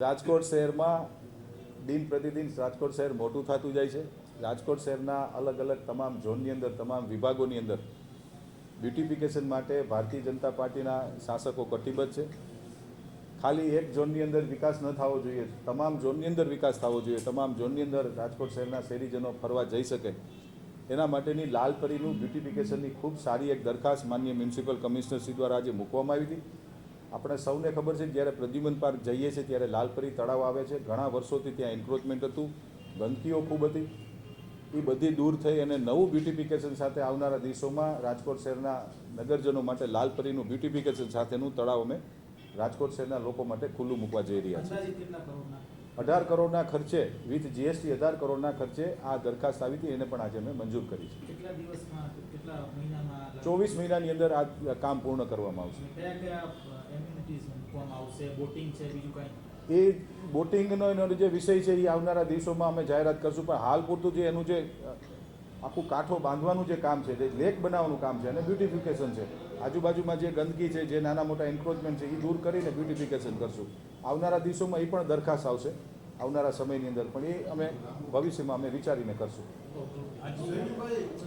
રાજકોટ શહેરમાં દિન પ્રતિદિન રાજકોટ શહેર મોટું થતું જાય છે. રાજકોટ શહેરના અલગ અલગ તમામ ઝોનની અંદર, તમામ વિભાગોની અંદર બ્યુટિફિકેશન માટે ભારતીય જનતા પાર્ટીના શાસકો કટિબદ્ધ છે. ખાલી એક ઝોનની અંદર વિકાસ ન થવો જોઈએ, તમામ ઝોનની અંદર વિકાસ થવો જોઈએ, તમામ ઝોનની અંદર રાજકોટ શહેરના શહેરીજનો ફરવા જઈ શકે. એના માટેની લાલપરીનું બ્યુટિફિકેશનની ખૂબ સારી એક દરખાસ્ત માન્ય મ્યુનિસિપલ કમિશનરશ્રી દ્વારા આજે મૂકવામાં આવી હતી. આપણે સૌને ખબર છે જ્યારે પ્રદ્યુમન પાર્ક જઈએ છીએ ત્યારે લાલપરી તળાવ આવે છે. ઘણા વર્ષોથી ત્યાં એન્ક્રોચમેન્ટ હતું, ગંદકીઓ ખૂબ હતી. એ બધી દૂર થઈ અને નવું બ્યુટિફિકેશન સાથે આવનારા દિવસોમાં રાજકોટ શહેરના નગરજનો માટે લાલપરીનું બ્યુટિફિકેશન સાથેનું તળાવ અમે રાજકોટ શહેરના લોકો માટે ખુલ્લું મૂકવા જઈ રહ્યા છીએ. અઢાર કરોડના ખર્ચે વિથ જીએસટી અઢાર કરોડના ખર્ચે આ દરખાસ્ત આવી હતી એને પણ આજે અમે મંજૂર કરી છે? ચોવીસ મહિનાની અંદર આ કામ પૂર્ણ કરવામાં આવશે. એ બોટિંગનો એનો જે વિષય છે એ આવનારા દિવસોમાં અમે જાહેરાત કરશું પણ હાલ પૂરતું જે એનું જે આખું કાંઠો બાંધવાનું જે કામ છે, જે લેક બનાવવાનું કામ છે અને બ્યુટિફિકેશન છે. આજુબાજુમાં જે ગંદકી છે, જે નાના મોટા એન્ક્રોચમેન્ટ છે એ દૂર કરીને બ્યુટિફિકેશન કરશું. આવનારા દિવસોમાં એ પણ દરખાસ્ત આવશે. આવનારા સમયની અંદર પણ એ અમે ભવિષ્યમાં અમે વિચારીને કરશું.